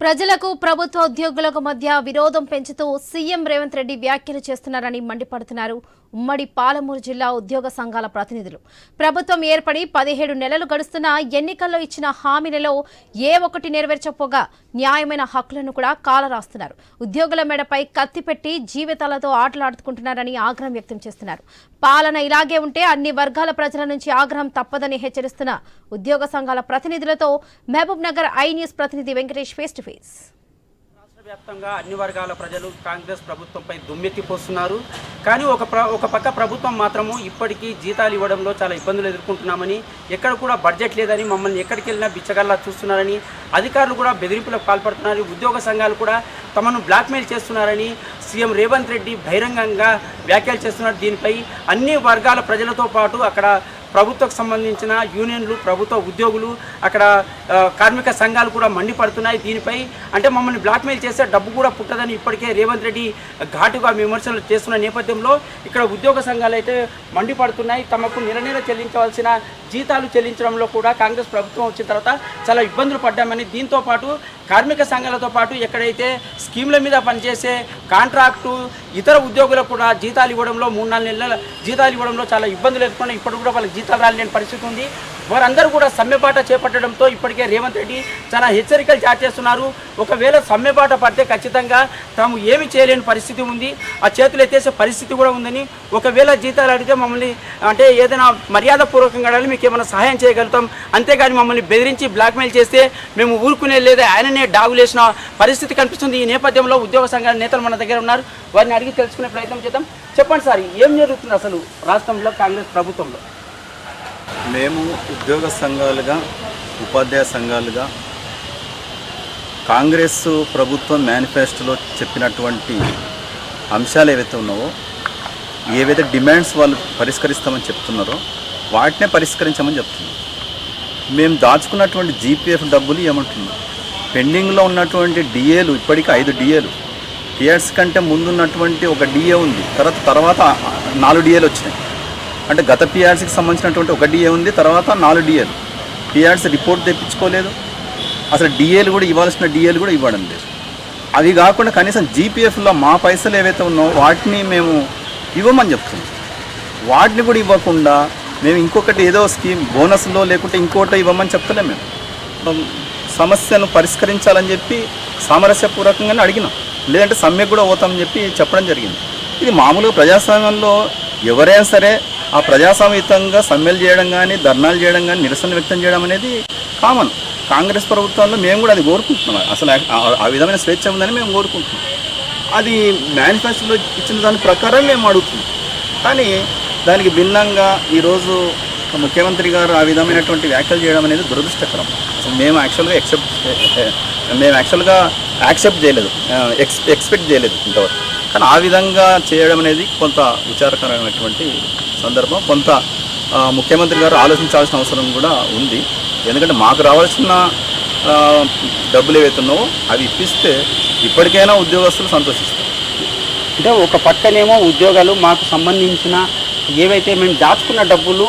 ప్రజలకు ప్రభుత్వ ఉద్యోగులకు మధ్య విరోధం పెంచుతూ సీఎం రేవంత్ రెడ్డి వ్యాఖ్యలు చేస్తున్నారని మండిపడుతున్నారు. ఉమ్మడి పాలమూరు జిల్లా ఉద్యోగ సంఘాల ప్రతినిధులు. ప్రభుత్వం ఏర్పడి పదిహేడు నెలలు గడుస్తున్న ఎన్నికల్లో ఇచ్చిన హామీలలో ఏ ఒక్కటి నెరవేర్చపోగా న్యాయమైన హక్కులను కూడా కాలరాస్తున్నారు. ఉద్యోగుల మెడపై కత్తి పెట్టి జీవితాలతో ఆటలాడుకుంటున్నారని ఆగ్రహం వ్యక్తం చేస్తున్నారు. పాలన ఇలాగే ఉంటే అన్ని వర్గాల ప్రజల నుంచి ఆగ్రహం తప్పదని హెచ్చరిస్తున్న ఉద్యోగ సంఘాల ప్రతినిధులతో మహబూబ్ నగర్ ఐ న్యూస్ ప్రతినిధి వెంకటేష్ ఫేస్ టు ఫేస్ దేశవ్యాప్తంగా వ్యాప్తంగా అన్ని వర్గాల ప్రజలు కాంగ్రెస్ ప్రభుత్వంపై దుమ్మెత్తిపోస్తున్నారు కానీ ఒక ప్ర ఒక పక్క ప్రభుత్వం మాత్రము ఇప్పటికీ జీతాలు ఇవ్వడంలో చాలా ఇబ్బందులు ఎదుర్కొంటున్నామని ఎక్కడ కూడా బడ్జెట్ లేదని మమ్మల్ని ఎక్కడికి వెళ్ళినా బిచ్చగల్లా చూస్తున్నారని అధికారులు కూడా బెదిరింపులకు పాల్పడుతున్నారు. ఉద్యోగ సంఘాలు కూడా తమను బ్లాక్మెయిల్ చేస్తున్నారని సీఎం రేవంత్ రెడ్డి బహిరంగంగా వ్యాఖ్యలు చేస్తున్నారు. దీనిపై అన్ని వర్గాల ప్రజలతో పాటు అక్కడ ప్రభుత్వకు సంబంధించిన యూనియన్లు ప్రభుత్వ ఉద్యోగులు అక్కడ కార్మిక సంఘాలు కూడా మండిపడుతున్నాయి. దీనిపై అంటే మమ్మల్ని బ్లాక్మెయిల్ చేస్తే డబ్బు కూడా పుట్టదని ఇప్పటికే రేవంత్ రెడ్డి ఘాటుగా విమర్శలు చేస్తున్న నేపథ్యంలో ఇక్కడ ఉద్యోగ సంఘాలు అయితే మండిపడుతున్నాయి. తమకు నెల నెల చెల్లించవలసిన జీతాలు చెల్లించడంలో కూడా కాంగ్రెస్ ప్రభుత్వం వచ్చిన తర్వాత చాలా ఇబ్బందులు పడ్డామని దీంతో పాటు కార్మిక సంఘాలతో పాటు ఎక్కడైతే స్కీమ్ల మీద పనిచేసే కాంట్రాక్టు ఇతర ఉద్యోగులకు కూడా జీతాలు ఇవ్వడంలో మూడు నాలుగు నెలల జీతాలు ఇవ్వడంలో చాలా ఇబ్బందులు ఎదుర్కొన్నాయి. ఇప్పుడు కూడా వాళ్ళకి జీతాలు రాలేని పరిస్థితి ఉంది. వారందరూ కూడా సమ్మెబాట చేపట్టడంతో ఇప్పటికే రేవంత్ రెడ్డి చాలా హెచ్చరికలు జారీ చేస్తున్నారు. ఒకవేళ సమ్మెబాట పడితే ఖచ్చితంగా తాము ఏమి చేయలేని పరిస్థితి ఉంది. ఆ చేతులు ఎత్తేసే పరిస్థితి కూడా ఉందని ఒకవేళ జీతాలు అడిగితే మమ్మల్ని అంటే ఏదైనా మర్యాద పూర్వకంగా అడగాలి మీకు ఏమైనా సహాయం చేయగలుగుతాం. అంతేగాని మమ్మల్ని బెదిరించి బ్లాక్మెయిల్ చేస్తే మేము ఊరుకునే లేదా ఆయననే డాగులేసిన పరిస్థితి కనిపిస్తుంది. ఈ నేపథ్యంలో ఉద్యోగ సంఘాల నేతలు మన దగ్గర ఉన్నారు. వారిని అడిగి తెలుసుకునే ప్రయత్నం చేద్దాం. చెప్పండి సార్ ఏం జరుగుతుంది అసలు రాష్ట్రంలో కాంగ్రెస్ ప్రభుత్వంలో? మేము ఉద్యోగ సంఘాలుగా ఉపాధ్యాయ సంఘాలుగా కాంగ్రెస్ ప్రభుత్వం మేనిఫెస్టోలో చెప్పినటువంటి అంశాలు ఏవైతే ఉన్నావో ఏవైతే డిమాండ్స్ వాళ్ళు పరిష్కరిస్తామని చెప్తున్నారో వాటినే పరిష్కరించమని చెప్తున్నారు మేము దాచుకున్నటువంటి జీపీఎఫ్ డబ్బులు ఏమంటున్నాం? పెండింగ్లో ఉన్నటువంటి డిఏలు ఇప్పటికీ ఐదు డిఏలు టీఆర్స్ కంటే ముందున్నటువంటి ఒక డిఏ ఉంది తర్వాత తర్వాత నాలుగు డిఏలు వచ్చినాయి. అంటే గత పిఆర్సీకి సంబంధించినటువంటి ఒక డిఏ ఉంది తర్వాత నాలుగు డిఏలు పిఆర్సీ రిపోర్ట్ తెప్పించుకోలేదు. అసలు డిఏలు కూడా ఇవ్వాల్సిన డిఏలు కూడా ఇవ్వడం లేదు. అవి కాకుండా కనీసం జీపీఎఫ్లో మా పైసలు ఏవైతే ఉన్నాయో వాటిని మేము ఇవ్వమని చెప్తున్నాం. వాటిని కూడా ఇవ్వకుండా మేము ఇంకొకటి ఏదో స్కీమ్ బోనస్లో లేకుంటే ఇంకోటి ఇవ్వమని చెప్తలే మేము. సమస్యను పరిష్కరించాలని చెప్పి సామరస్యపూర్వకంగానే అడిగినాం. లేదంటే సమ్మెకు కూడా పోతామని చెప్పి చెప్పడం జరిగింది. ఇది మామూలుగా ప్రజాస్వామ్యంలో ఎవరైనా సరే ఆ ప్రజాస్వామ్యయుతంగా సమ్మెలు చేయడం కానీ ధర్నాలు చేయడం కానీ నిరసన వ్యక్తం చేయడం అనేది కామన్ కాంగ్రెస్ ప్రభుత్వంలో మేము కూడా అది కోరుకుంటున్నాం. అసలు ఆ- ఆ విధమైన స్వేచ్ఛ ఉందని మేము కోరుకుంటున్నాం. అది మేనిఫెస్టోలో ఇచ్చిన దాని ప్రకారం మేము అడుగుతున్నాం. కానీ దానికి భిన్నంగా ఈరోజు ముఖ్యమంత్రి గారు ఆ విధమైనటువంటి వ్యాఖ్యలు చేయడం అనేది దురదృష్టకరం. అసలు మేము యాక్చువల్గా ఎక్సెప్ట్ మేము యాక్చువల్గా యాక్సెప్ట్ చేయలేదు. ఎక్స్ ఎక్స్పెక్ట్ చేయలేదు ఇంతవరకు. కానీ ఆ విధంగా చేయడం అనేది కొంత విచారకరమైనటువంటి సందర్భం. కొంత ముఖ్యమంత్రి గారు ఆలోచించాల్సిన అవసరం కూడా ఉంది. ఎందుకంటే మాకు రావాల్సిన డబ్బులు ఏవైతున్నావో అవి ఇప్పిస్తే ఇప్పటికైనా ఉద్యోగస్తులు సంతోషిస్తారు. అంటే ఒక పక్కనేమో ఉద్యోగాలు మాకు సంబంధించిన ఏవైతే మేము దాచుకున్న డబ్బులు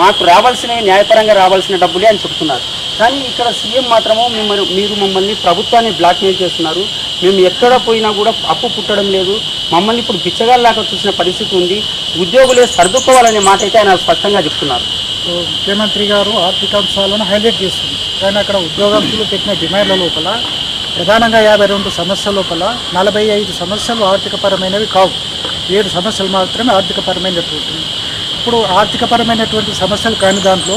మాకు రావాల్సినవి న్యాయపరంగా రావాల్సిన డబ్బులే అని చెప్తున్నారు. కానీ ఇక్కడ సీఎం మాత్రము మిమ్మల్ని మీరు మమ్మల్ని ప్రభుత్వాన్ని బ్లాక్మెయిల్ చేస్తున్నారు. మేము ఎక్కడ పోయినా కూడా అప్పు పుట్టడం లేదు. మమ్మల్ని ఇప్పుడు బిచ్చగాల్లాగా చూసిన పరిస్థితి ఉంది. ఉద్యోగులే సర్దుకోవాలనే మాట అయితే ఆయన స్పష్టంగా చెప్తున్నారు. సో ముఖ్యమంత్రి గారు ఆర్థిక అంశాలను హైలైట్ చేస్తుంది. కానీ అక్కడ ఉద్యోగస్తులు పెట్టిన డిమాండ్ల లోపల ప్రధానంగా యాభై రెండు సమస్యల లోపల నలభై ఐదు సమస్యలు ఆర్థికపరమైనవి కావు. ఏడు సమస్యలు మాత్రమే ఆర్థికపరమైనటువంటి ఇప్పుడు ఆర్థికపరమైనటువంటి సమస్యలు కాని దాంట్లో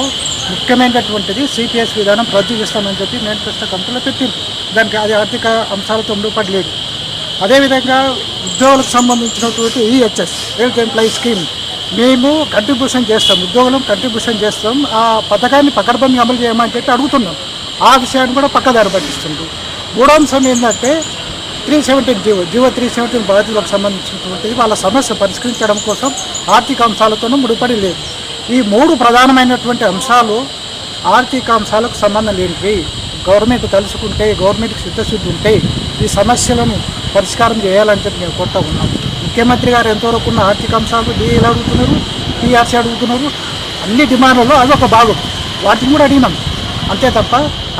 ముఖ్యమైనటువంటిది సిపిఎస్ విధానం రద్దు చెప్పి మేనిఫెస్టో కంపెనీలో పెట్టింది దానికి అది ఆర్థిక అంశాలతో ముడిపడి లేదు అదేవిధంగా ఉద్యోగులకు సంబంధించినటువంటి ఈహెచ్ఎస్ హెల్త్ ఎంప్లాయీ స్కీమ్. మేము కంట్రిబ్యూషన్ చేస్తాం ఉద్యోగులం కంట్రిబ్యూషన్ చేస్తాం. ఆ పథకాన్ని పకడ్బందీ అమలు చేయమని చెప్పి అడుగుతున్నాం. ఆ విషయాన్ని కూడా పక్కదారి పట్టిస్తుంది మూడో అంశం ఏంటంటే three seventeen GO GO three seventeen బాధితులకు సంబంధించినటువంటిది వాళ్ళ సమస్య పరిష్కరించడం కోసం ఆర్థిక అంశాలతోనూ ముడిపడి లేదు. ఈ మూడు ప్రధానమైనటువంటి అంశాలు ఆర్థిక అంశాలకు సంబంధం లేనివి. గవర్నమెంట్ తలుచుకుంటే గవర్నమెంట్కి సిద్ధశుద్ధి ఉంటే ఈ సమస్యలను పరిష్కారం చేయాలని మేము కోరుతా ఉన్నాం. ముఖ్యమంత్రి గారు ఎంతవరకు ఉన్న ఆర్థిక అంశాలు డీఏలు అడుగుతున్నారు టీఆర్సీ అడుగుతున్నారు అన్ని డిమాండ్లలో అదొక భాగం. వాటిని కూడా అడిగినాం. అంతే తప్ప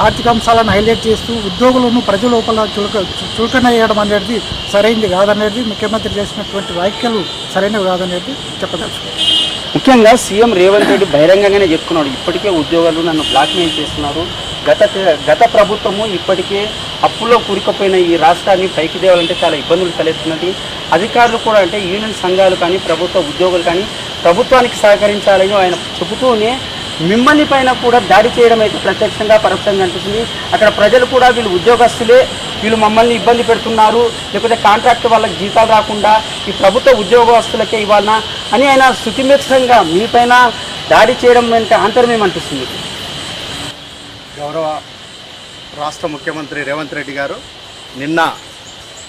ఆర్థిక అంశాలను హైలైట్ చేస్తూ ఉద్యోగులను ప్రజల లోపల చులక చులకన వేయడం అనేది సరైనది కాదనేది ముఖ్యమంత్రి చేసినటువంటి వ్యాఖ్యలు సరైనవి కాదనేది చెప్పదలుచుకుంటాను ముఖ్యంగా సీఎం రేవంత్ రెడ్డి బహిరంగంగానే చెప్తున్నాడు. ఇప్పటికే ఉద్యోగాలు నన్ను బ్లాక్మెయిల్ చేస్తున్నారు. గత గత ప్రభుత్వము ఇప్పటికే అప్పులో కూరుకుపోయిన ఈ రాష్ట్రాన్ని పైకి తేవాలంటే చాలా ఇబ్బందులు తలెత్తున్నది. అధికారులు కూడా అంటే యూనియన్ సంఘాలు కానీ ప్రభుత్వ ఉద్యోగులు కానీ ప్రభుత్వానికి సహకరించాలని ఆయన చెబుతూనే మిమ్మల్ని పైన కూడా దాడి చేయడం అయితే ప్రత్యక్షంగా పరోక్షంగా అనిపిస్తుంది. అక్కడ ప్రజలు కూడా వీళ్ళు ఉద్యోగస్తులే. వీళ్ళు మమ్మల్ని ఇబ్బంది పెడుతున్నారు. లేకపోతే కాంట్రాక్ట్ వాళ్ళకి జీతాలు రాకుండా ఈ ప్రభుత్వ ఉద్యోగస్తులకే ఇవ్వాలనా అని ఆయన శుతిమెత్తంగా మీపైన దాడి చేయడం అంటే ఆంతరం ఏమనిపిస్తుంది? గౌరవ రాష్ట్ర ముఖ్యమంత్రి రేవంత్ రెడ్డి గారు నిన్న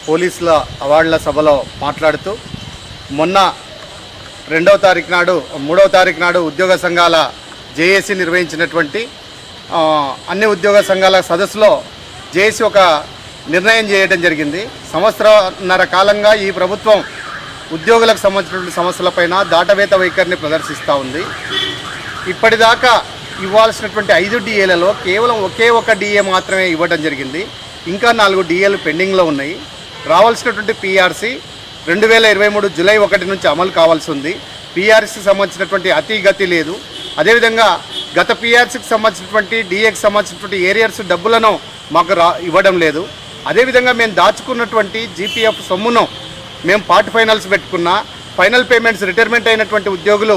పోలీసుల అవార్డుల సభలో మాట్లాడుతూ మొన్న రెండవ తారీఖు నాడు మూడవ తారీఖు నాడు ఉద్యోగ సంఘాల జేఏసీ నిర్వహించినటువంటి అన్ని ఉద్యోగ సంఘాల సదస్సులో జేఏసీ ఒక నిర్ణయం చేయడం జరిగింది. సంవత్సరన్నర కాలంగా ఈ ప్రభుత్వం ఉద్యోగులకు సంబంధించినటువంటి సమస్యలపైన దాటవేత వైఖరిని ప్రదర్శిస్తూ ఉంది. ఇప్పటిదాకా ఇవ్వాల్సినటువంటి ఐదు డిఏలలో కేవలం ఒకే ఒక డిఏ మాత్రమే ఇవ్వడం జరిగింది. ఇంకా నాలుగు డిఏలు పెండింగ్లో ఉన్నాయి. రావాల్సినటువంటి పీఆర్సీ రెండు వేల ఇరవై మూడు జూలై ఒకటి నుంచి అమలు కావాల్సి ఉంది. పీఆర్సీకి సంబంధించినటువంటి అతి గతి లేదు. అదేవిధంగా గత పిఆర్సీకి సంబంధించినటువంటి డిఏకి సంబంధించినటువంటి ఏరియర్స్ డబ్బులను మాకు రా ఇవ్వడం లేదు. అదేవిధంగా మేము దాచుకున్నటువంటి జీపీఎఫ్ సొమ్మును మేము పార్ట్ ఫైనల్స్ పెట్టుకున్నా ఫైనల్ పేమెంట్స్ రిటైర్మెంట్ అయినటువంటి ఉద్యోగులు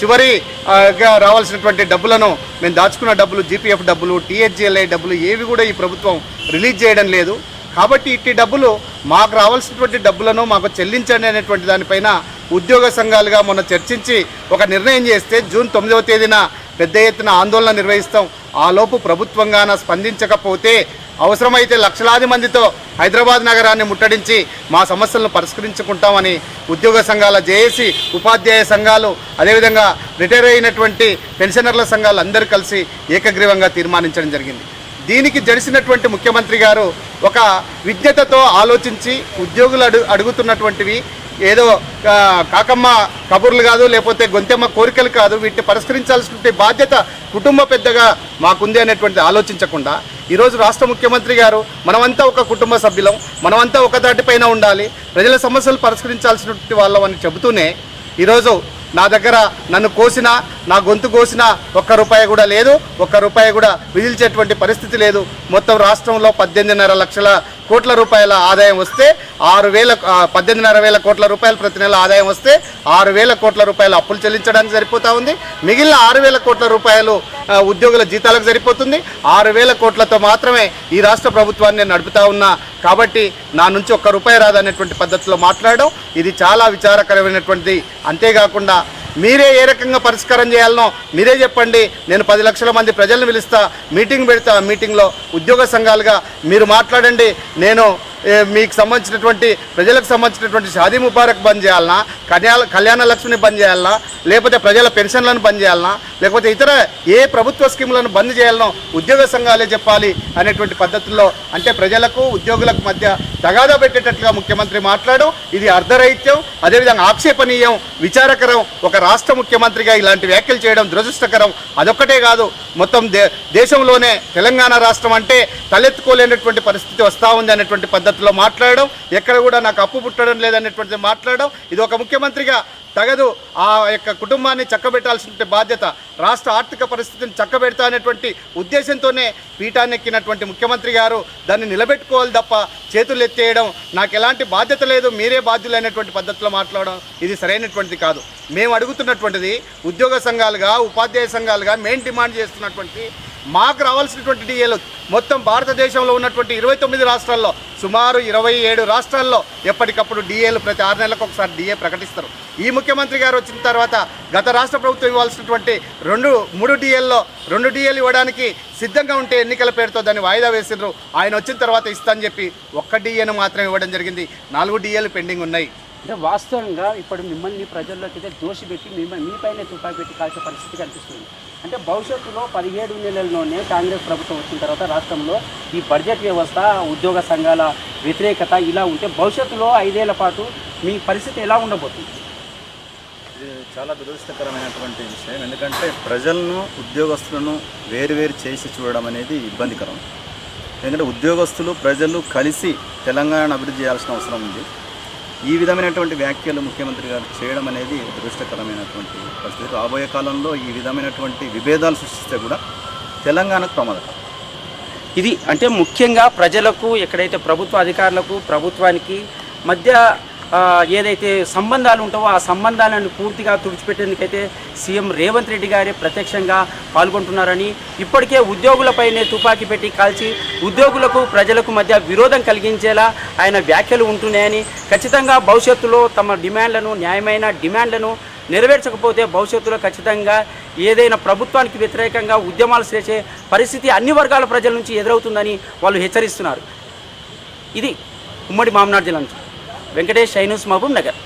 చివరిగా రావాల్సినటువంటి డబ్బులను మేము దాచుకున్న డబ్బులు జీపీఎఫ్ డబ్బులు టీహెచ్జిఎల్ఐ డబ్బులు ఏవి కూడా ఈ ప్రభుత్వం రిలీజ్ చేయడం లేదు. కాబట్టి ఇట్టి డబ్బులు మాకు రావాల్సినటువంటి డబ్బులను మాకు చెల్లించండి అనేటువంటి దానిపైన ఉద్యోగ సంఘాలుగా మొన్న చర్చించి ఒక నిర్ణయం చేస్తే జూన్ తొమ్మిదవ తేదీన పెద్ద ఎత్తున ఆందోళన నిర్వహిస్తాం. ఆలోపు ప్రభుత్వంగాన స్పందించకపోతే అవసరమైతే లక్షలాది మందితో హైదరాబాద్ నగరాన్ని ముట్టడించి మా సమస్యలను పరిష్కరించుకుంటామని ఉద్యోగ సంఘాల జేఏసీ ఉపాధ్యాయ సంఘాలు అదేవిధంగా రిటైర్ అయినటువంటి పెన్షనర్ల సంఘాలు అందరూ కలిసి ఏకగ్రీవంగా తీర్మానించడం జరిగింది. దీనికి జడిసినటువంటి ముఖ్యమంత్రి గారు ఒక విజ్ఞతతో ఆలోచించి ఉద్యోగులు అడుగుతున్నటువంటివి ఏదో కాకమ్మ కబుర్లు కాదు లేకపోతే గొంతెమ్మ కోరికలు కాదు వీటిని పరిష్కరించాల్సిన బాధ్యత కుటుంబ పెద్దగా మాకుంది అనేటువంటి ఆలోచించకుండా ఈరోజు రాష్ట్ర ముఖ్యమంత్రి గారు మనమంతా ఒక కుటుంబ సభ్యులం మనమంతా ఒక దాటిపైన ఉండాలి ప్రజల సమస్యలు పరిష్కరించాల్సినటువంటి వాళ్ళం అని చెబుతూనే ఈరోజు నా దగ్గర నన్ను కోసినా నా గొంతు కోసినా ఒక్క రూపాయి కూడా లేదు. ఒక్క రూపాయి కూడా విధిల్చేటువంటి పరిస్థితి లేదు. మొత్తం రాష్ట్రంలో పద్దెనిమిదిన్నర లక్షల కోట్ల రూపాయల ఆదాయం వస్తే ఆరు వేల పద్దెనిమిదిన్నర వేల కోట్ల రూపాయలు ప్రతి నెల ఆదాయం వస్తే ఆరు వేల కోట్ల రూపాయలు అప్పులు చెల్లించడానికి సరిపోతా ఉంది. మిగిలిన ఆరు వేల కోట్ల రూపాయలు ఉద్యోగుల జీతాలకు సరిపోతుంది. ఆరు వేల కోట్లతో మాత్రమే ఈ రాష్ట్ర ప్రభుత్వాన్ని నడుపుతా ఉన్నా. కాబట్టి నా నుంచి ఒక్క రూపాయి రాదనేటువంటి పద్ధతిలో మాట్లాడడం ఇది చాలా విచారకరమైనటువంటిది. అంతేకాకుండా మీరే ఏ రకంగా పరిష్కారం చేయాలనో మీరే చెప్పండి. నేను పది లక్షల మంది ప్రజలను పిలుస్తా మీటింగ్ పెడతా ఆ మీటింగ్లో ఉద్యోగ సంఘాలుగా మీరు మాట్లాడండి. నేను మీకు సంబంధించినటువంటి ప్రజలకు సంబంధించినటువంటి షాదీ ముబారక్ బంద్ చేయాలనా కళ్యాణ కళ్యాణ లక్ష్మిని బంద్ చేయాలనా లేకపోతే ప్రజల పెన్షన్లను బంద్ చేయాలనా లేకపోతే ఇతర ఏ ప్రభుత్వ స్కీములను బంద్ చేయాలనో ఉద్యోగ సంఘాలే చెప్పాలి అనేటువంటి పద్ధతుల్లో అంటే ప్రజలకు ఉద్యోగులకు మధ్య తగాదా పెట్టేటట్లుగా ముఖ్యమంత్రి మాట్లాడు. ఇది అర్ధరహిత్యం అదేవిధంగా ఆక్షేపణీయం విచారకరం ఒక రాష్ట్ర ముఖ్యమంత్రిగా ఇలాంటి వ్యాఖ్యలు చేయడం దురదృష్టకరం. అదొక్కటే కాదు మొత్తం దే దేశంలోనే తెలంగాణ రాష్ట్రం అంటే తలెత్తుకోలేనటువంటి పరిస్థితి వస్తూ ఉంది అనేటువంటి పద్ధతి పద్ధతిలో మాట్లాడడం ఎక్కడ కూడా నాకు అప్పు పుట్టడం లేదనేటువంటిది మాట్లాడడం ఇది ఒక ముఖ్యమంత్రిగా తగదు ఆ యొక్క కుటుంబాన్ని చక్కబెట్టాల్సిన బాధ్యత రాష్ట్ర ఆర్థిక పరిస్థితిని చక్కబెడతా అనేటువంటి ఉద్దేశంతోనే పీఠాన్ని ఎక్కినటువంటి ముఖ్యమంత్రి గారు దాన్ని నిలబెట్టుకోవాలి తప్ప చేతులు ఎత్తేయడం నాకు ఎలాంటి బాధ్యత లేదు మీరే బాధ్యులైనటువంటి పద్ధతిలో మాట్లాడడం ఇది సరైనటువంటిది కాదు. మేము అడుగుతున్నటువంటిది ఉద్యోగ సంఘాలుగా ఉపాధ్యాయ సంఘాలుగా మేము డిమాండ్ చేస్తున్నటువంటి మాకు రావాల్సినటువంటి డిఏలు మొత్తం భారతదేశంలో ఉన్నటువంటి ఇరవై తొమ్మిది రాష్ట్రాల్లో సుమారు ఇరవై ఏడు రాష్ట్రాల్లో ఎప్పటికప్పుడు డిఏలు ప్రతి ఆరు నెలలకు ఒకసారి డిఏ ప్రకటిస్తారు. ఈ ముఖ్యమంత్రి గారు వచ్చిన తర్వాత గత రాష్ట్ర ప్రభుత్వం ఇవ్వాల్సినటువంటి రెండు మూడు డిఏల్లో రెండు డిఏలు ఇవ్వడానికి సిద్ధంగా ఉంటే ఎన్నికల పేరుతో దాన్ని వాయిదా వేసిండ్రు ఆయన వచ్చిన తర్వాత ఇస్తా అని చెప్పి ఒక్క డిఏను మాత్రం ఇవ్వడం జరిగింది. నాలుగు డిఏలు పెండింగ్ ఉన్నాయి. అంటే వాస్తవంగా ఇప్పుడు మిమ్మల్ని ప్రజల్లోకి అయితే దోషి పెట్టి మిమ్మల్ని మీపైనే తుపాకి పెట్టి కాల్చే పరిస్థితి కనిపిస్తుంది. అంటే భవిష్యత్తులో పదిహేడు నెలల్లోనే కాంగ్రెస్ ప్రభుత్వం వచ్చిన తర్వాత రాష్ట్రంలో ఈ బడ్జెట్ వ్యవస్థ ఉద్యోగ సంఘాల వ్యతిరేకత ఇలా ఉంటే భవిష్యత్తులో ఐదేళ్ళ పాటు మీ పరిస్థితి ఎలా ఉండబోతుంది? ఇది చాలా దురదృష్టకరమైనటువంటి విషయం. ఎందుకంటే ప్రజలను ఉద్యోగస్తులను వేరువేరు చేసి చూడడం అనేది ఇబ్బందికరం. ఎందుకంటే ఉద్యోగస్తులు ప్రజలు కలిసి తెలంగాణ అభివృద్ధి చేయాల్సిన అవసరం ఉంది. ఈ విధమైనటువంటి వ్యాఖ్యలు ముఖ్యమంత్రి గారు చేయడం అనేది దురదృష్టకరమైనటువంటి పరిస్థితి. రాబోయే కాలంలో ఈ విధమైనటువంటి విభేదాలు సృష్టిస్తే కూడా తెలంగాణకు ప్రమాదకరం ఇది అంటే ముఖ్యంగా ప్రజలకు ఎక్కడైతే ప్రభుత్వ అధికారులకు ప్రభుత్వానికి మధ్య ఏదైతే సంబంధాలు ఉంటావో ఆ సంబంధాలను పూర్తిగా తుడిచిపెట్టేందుకైతే సీఎం రేవంత్ రెడ్డి గారే ప్రత్యక్షంగా పాల్గొంటున్నారని ఇప్పటికే ఉద్యోగులపైనే తుపాకీ పెట్టి కాల్చి ఉద్యోగులకు ప్రజలకు మధ్య విరోధం కలిగించేలా ఆయన వ్యాఖ్యలు ఉంటున్నాయని ఖచ్చితంగా భవిష్యత్తులో తమ డిమాండ్లను న్యాయమైన డిమాండ్లను నెరవేర్చకపోతే భవిష్యత్తులో ఖచ్చితంగా ఏదైనా ప్రభుత్వానికి వ్యతిరేకంగా ఉద్యమాలు చేసే పరిస్థితి అన్ని వర్గాల ప్రజల నుంచి ఎదురవుతుందని వాళ్ళు హెచ్చరిస్తున్నారు. ఇది ఉమ్మడి మామనాడు జిల్లా నుంచి. వెంకటేష్ షైనూస్ మహబూబ్ నగర్.